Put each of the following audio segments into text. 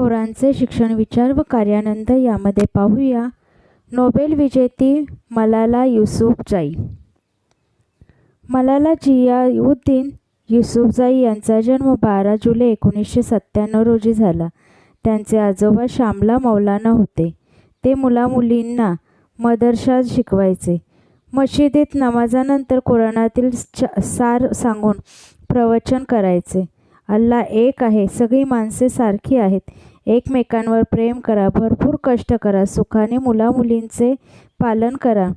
थोरांचे शिक्षण विचार व कार्यानंद यामध्ये पाहूया. नोबेल विजेती मलाला युसुफजाई मलाला जियाउद्दीन युसुफजाई यांचा जन्म बारा जुलै एकोणीसशे सत्त्याण्णव रोजी झाला. त्यांचे आजोबा शामला मौलाना होते. ते मुलामुलींना मदरशात शिकवायचे. मशिदीत नमाजानंतर कोरोनातील सार सांगून प्रवचन करायचे. अल्ला एक आहे सगळी माणसे सारखी आहेत. एकमेकांवर प्रेम करा भरपूर कष्ट करा सुखाने मुलामुलींचे पालन करा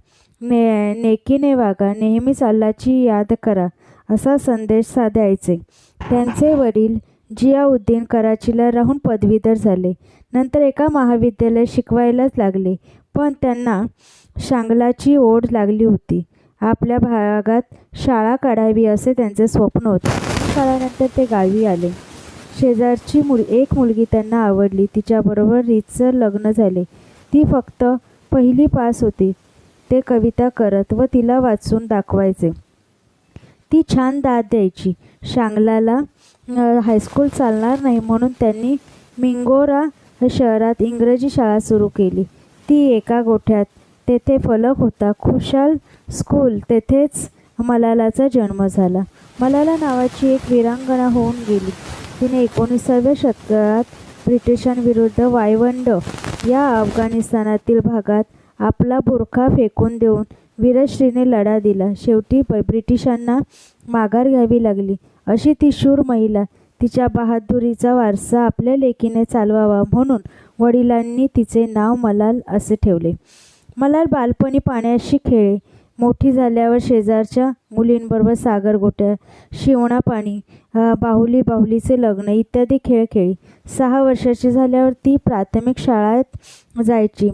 ने नेकीने वागा नेहमीच अल्लाची याद करा असा संदेश साधायचे त्यांचे वडील जियाउद्दीन कराचीला राहून पदवीधर झाले. नंतर एका महाविद्यालयात शिकवायलाच लागले पण त्यांना शांगलाची ओढ लागली होती. आपल्या भागात शाळा काढावी असे त्यांचे स्वप्न होते. शाळानंतर ते गावी आले. शेजारची मुल एक मुलगी त्यांना आवडली. तिच्याबरोबर रीतसर लग्न झाले. ती फक्त पहिली पास होती. ते कविता करत व तिला वाचून दाखवायचे. ती छान दाद द्यायची. शांगलाला हायस्कूल चालणार नाही म्हणून त्यांनी मिंगोरा शहरात इंग्रजी शाळा सुरू केली. ती एका गोठ्यात तेथे फलक होता. खुशाल स्कूल तेथेच मलालाचा जन्म झाला. मलाला नावाची एक विरांगणा होऊन गेली. तिने एकोणीसाव्या शतकात ब्रिटिशांविरुद्ध वायवंड या अफगाणिस्तानातील भागात आपला बुरखा फेकून देऊन वीरश्रीने लढा दिला. शेवटी ब्रिटिशांना माघार घ्यावी लागली. अशी ती शूर महिला तिच्या बहादुरीचा वारसा आपल्या लेकीने चालवावा म्हणून वडिलांनी तिचे नाव मलाल असे ठेवले. मलाल बालपणी पाण्याशी खेळे मोठी झाल्यावर शेजारच्या मुलींबरोबर सागर गोट्या बाहुली बाहुलीचे लग्न इत्यादी खेळ खेळी. सहा वर्षाची झाल्यावर ती प्राथमिक शाळेत जायची.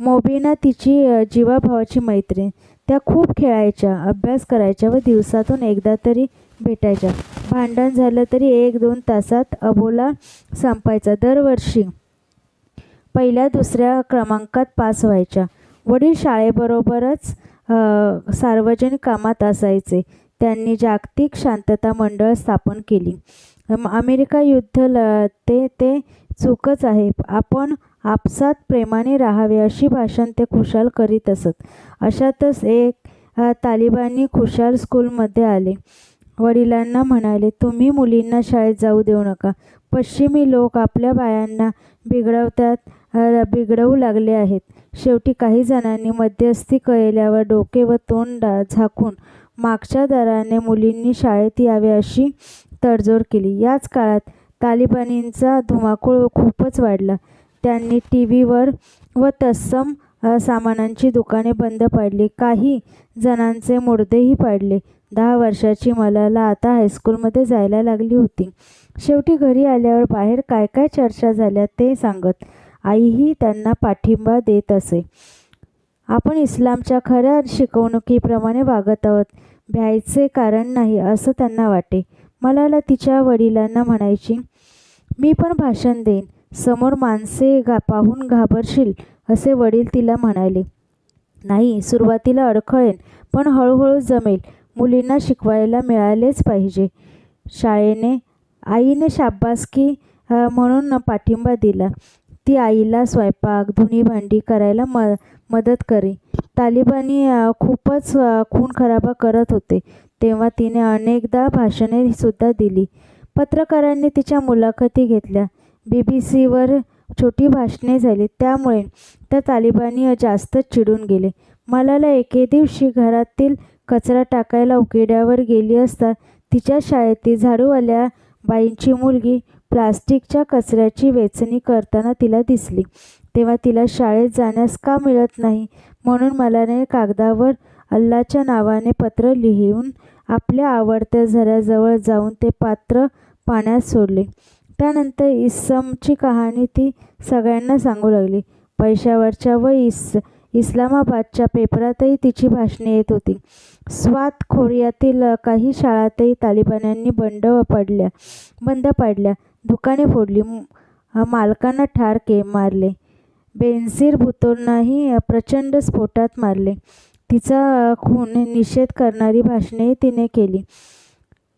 मोबिना तिची जीवाभावाची मैत्रीण. त्या खूप खेळायच्या अभ्यास करायच्या व दिवसातून एकदा तरी भेटायच्या. भांडण झालं तरी एक दोन तासात अबोला संपायचा. दरवर्षी पहिल्या दुसऱ्या क्रमांकात पास व्हायच्या. वडील शाळेबरोबरच सार्वजनिक कामात असायचे. त्यांनी जागतिक शांतता मंडळ स्थापन केली. अमेरिका युद्ध ल ते ते चूकच आहे. आपण आपसात प्रेमाने राहावे अशी भाषण ते खुशाल करीत असत. अशातच एक तालिबानी खुशाल स्कूलमध्ये आले. वडिलांना म्हणाले तुम्ही मुलींना शाळेत जाऊ देऊ नका. पश्चिमी लोक आपल्या बायांना बिघडवतात. बिघडवू लागले आहेत. शेवटी काही जणांनी मध्यस्थी केल्यावर डोके व तोंड झाकून मागच्या दराने मुलींनी शाळेत यावे अशी तडजोड केली. याच काळात तालिबानींचा धुमाकूळ खूपच वाढला. त्यांनी टी व्हीवर व तत्सम सामानांची दुकाने बंद पाडली. काही जणांचे मुर्देही पाडले. दहा वर्षाची मलाला आता हायस्कूलमध्ये जायला लागली होती. शेवटी घरी आल्यावर बाहेर काय काय चर्चा झाल्या ते सांगत आईही त्यांना पाठिंबा देत असे. आपण इस्लामच्या खऱ्या शिकवणुकीप्रमाणे वागत आहोत. भ्यायचे कारण नाही असं त्यांना वाटे. मलाला तिच्या वडिलांना म्हणायची मी पण भाषण देईन. समोर माणसे गा पाहून घाबरशील असे वडील तिला म्हणाले. नाही सुरुवातीला अडखळेन पण हळूहळू जमेल. मुलींना शिकवायला मिळालेच पाहिजे. शाळेने आईने शाब्बासकी म्हणून पाठिंबा दिला. ती आईला स्वयंपाक धुणी भांडी करायला म मदत करे. तालिबानी खूपच खून खराबा करत होते. तेव्हा तिने अनेकदा भाषणे सुद्धा दिली. पत्रकारांनी तिच्या मुलाखती घेतल्या. बी बी सीवर छोटी भाषणे झाली. त्यामुळे त्या तालिबानी जास्तच चिडून गेले. मलाला एके दिवशी घरातील कचरा टाकायला उकिड्यावर गेली असता तिच्या शाळेतील झाडूवाल्या बाईंची मुलगी प्लास्टिकच्या कचऱ्याची वेचणी करताना तिला दिसली. तेव्हा तिला शाळेत जाण्यास का मिळत नाही? म्हणून मलाने कागदावर अल्लाच्या नावाने पत्र लिहून आपल्या आवडत्या झऱ्याजवळ जाऊन ते पात्र पाण्यात सोडले. त्यानंतर इसमची कहाणी ती सगळ्यांना सांगू लागली. पैशावरच्या व इस इस्लामाबादच्या पेपरातही तिची भाषणे येत होती. स्वात खोरियातील काही शाळातही तालिबान्यांनी बंड पडल्या बंद पाडल्या. दुकाने फोडली. मालकांना ठार के मारले. बेनसीर भुतोंनाही प्रचंड स्फोटात मारले. तिचा खून निषेध करणारी भाषणेही तिने केली.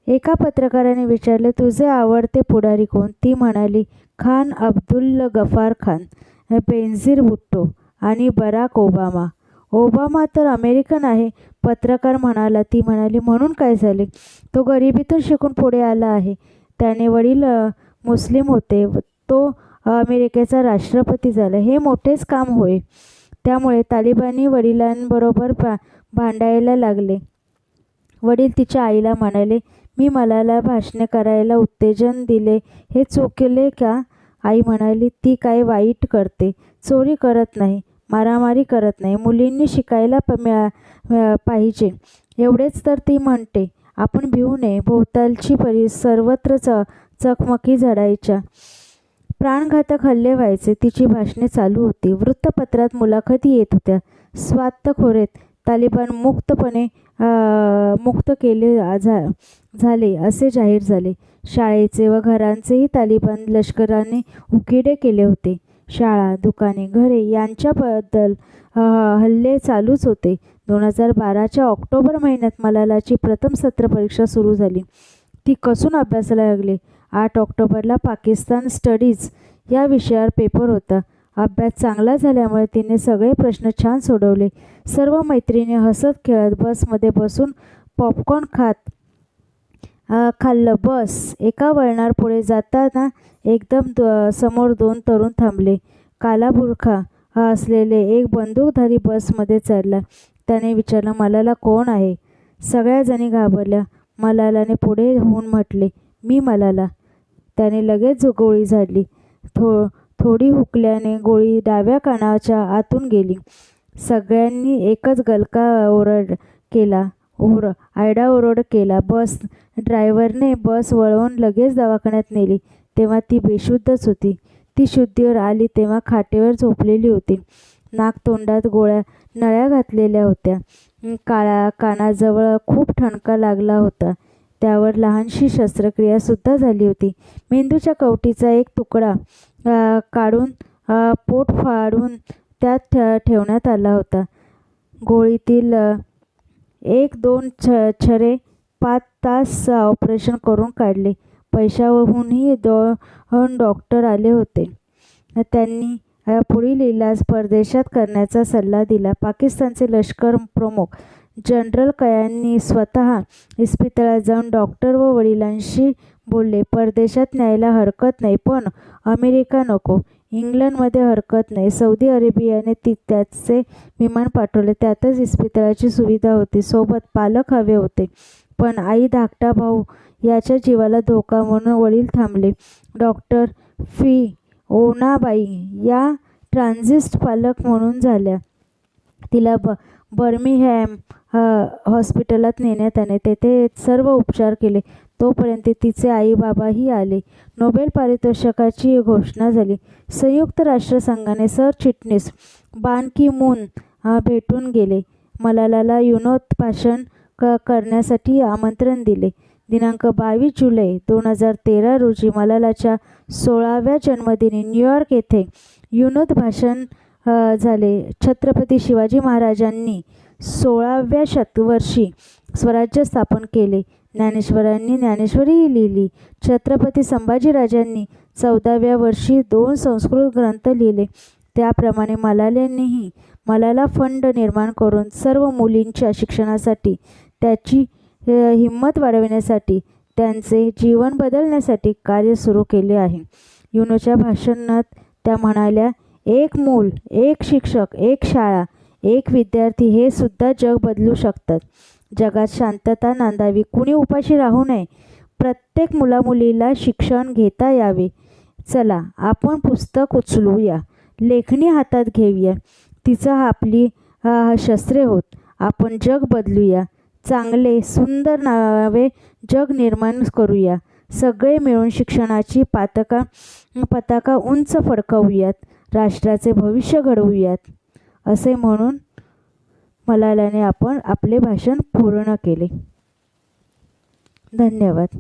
एका पत्रकाराने विचारले तुझे आवडते पुढारी कोण? ती म्हणाली खान अब्दुल गफार खान बेनझीर भुट्टो आणि बराक ओबामा. ओबामा तर अमेरिकन आहे पत्रकार म्हणाला. ती म्हणाली म्हणून काय झाले? तो गरिबीतून शिकून पुढे आला आहे. त्याने वडील मुस्लिम होते. तो अमेरिकेचा राष्ट्रपती झाला. हे मोठेच काम होय. त्यामुळे तालिबानी वडिलांबरोबर भा भांडायला लागले. वडील तिच्या आईला म्हणाले मी मलाला भाषणे करायला उत्तेजन दिले. हे चुकले का? आई म्हणाली ती काय वाईट करते. चोरी करत नाही. मारामारी करत नाही. मुलींनी शिकायला प मिळा पाहिजे. एवढेच तर ती म्हणते. आपण भिवू नये. भोवतालची परि सर्वत्र च चकमकी झडायच्या प्राणघातक हल्ले व्हायचे. तिची भाषणे चालू होती. वृत्तपत्रात मुलाखती येत होत्या. स्वार्थखोरेत तालिबान मुक्तपणे मुक्त केले झा झाले असे जाहीर झाले. शाळेचे व घरांचेही तालिबान लष्कराने उकिडे केले होते. शाळा दुकाने घरे यांच्याबद्दल हल्ले चालूच होते. दोन हजार बाराच्या ऑक्टोबर महिन्यात मलालाची प्रथम सत्र परीक्षा सुरू झाली. ती कसून अभ्यासाला लागली? आठ ऑक्टोबरला पाकिस्तान स्टडीज या विषयावर पेपर होता. अभ्यास चांगला झाल्यामुळे तिने सगळे प्रश्न छान सोडवले. सर्व मैत्रिणी हसत खेळत बसमध्ये बसून पॉपकॉर्न खात खाल्लं. बस एका वळणावर पुढे जाताना एकदम द समोर दोन तरुण थांबले. कालाबुरखा हा असलेले एक बंदूकधारी बसमध्ये चढला. त्याने विचारलं मलाला कोण आहे? सगळ्या जणी घाबरल्या. मलालाने पुढे होऊन म्हटले मी मलाला. त्याने लगेच गोळी झाडली. थो थोडी हुकल्याने गोळी डाव्या कानाच्या आतून गेली. सगळ्यांनी एकच गलका ओरड केला ओर आरडाओरड केला. बस ड्रायव्हरने बस वळवून लगेच दवाखान्यात नेली. तेव्हा ती बेशुद्धच होती. ती शुद्धीवर आली तेव्हा खाटेवर झोपलेली होती. नाक तोंडात गोळ्या नळ्या घातलेल्या होत्या. काळा कानाजवळ खूप ठणका लागला होता. त्यावर लहानशी शस्त्रक्रियासुद्धा झाली होती. मेंदूच्या कवटीचा एक तुकडा काढून पोट फाडून त्यात ठे ठेवण्यात आला होता. गोळीतील एक दोन छ छरे पाच तास ऑपरेशन करून काढले. पैशाहूनही दोन डॉक्टर आले होते. त्यांनी पुढील इलाज परदेशात करण्याचा सल्ला दिला. पाकिस्तानचे लष्कर प्रमुख जनरल कयांनी स्वतः इस्पितळात जाऊन डॉक्टर व वडिलांशी बोलले परदेशात न्यायला हरकत नाही पण अमेरिका नको. इंग्लंडमध्ये हरकत नाही. सौदी अरेबियाने ती त्याचे विमान पाठवले. त्यातच इस्पितळाची सुविधा होती. सोबत पालक हवे होते. पण आई धाकटा भाऊ याच्या जीवाला धोका म्हणून वडील थांबले. Doctor fee. ओनाबाई या ट्रान्झिस्ट पालक म्हणून झाल्या. तिला ब बर्मिहॅम हॉस्पिटलात नेण्यात आले. तेथे सर्व उपचार केले. तोपर्यंत तिचे आई बाबाही आले. नोबेल पारितोषिकाची घोषणा झाली. संयुक्त राष्ट्रसंघाने सरचिटणीस बान की मून भेटून गेले. मलालाला युनोत भाषण क करण्यासाठी आमंत्रण दिले. दिनांक बावीस जुलै दोन हजार तेरा रोजी मलालाच्या सोळाव्या जन्मदिनी न्यूयॉर्क येथे युनोत भाषण झाले. छत्रपती शिवाजी महाराजांनी सोळाव्या शतवर्षी स्वराज्य स्थापन केले. ज्ञानेश्वरांनी ज्ञानेश्वरी लिहिली. छत्रपती संभाजीराजांनी चौदाव्या वर्षी दोन संस्कृत ग्रंथ लिहिले. त्याप्रमाणे मलाल्यांनीही मलाला फंड निर्माण करून सर्व मुलींच्या शिक्षणासाठी त्याची हिंमत वाढविण्यासाठी त्यांचे जीवन बदलण्यासाठी कार्य सुरू केले आहे. युनोच्या भाषणात त्या म्हणाल्या एक मूल एक शिक्षक एक शाळा एक विद्यार्थी हे सुद्धा जग बदलू शकतात. जगात शांतता नांदावी कुणी उपाशी राहू नये. प्रत्येक मुलामुलीला शिक्षण घेता यावे. चला आपण पुस्तक उचलूया. लेखणी हातात घेऊया. तिचं आपली शस्त्रे होत. आपण जग बदलूया. चांगले सुंदर नावे जग निर्माण करूया. सगळे मिळून शिक्षणाची पातका पताका उंच फडकवूयात. राष्ट्राचे भविष्य घडवूयात. असे म्हणून मलालाने आपण आपले भाषण पूर्ण केले. धन्यवाद.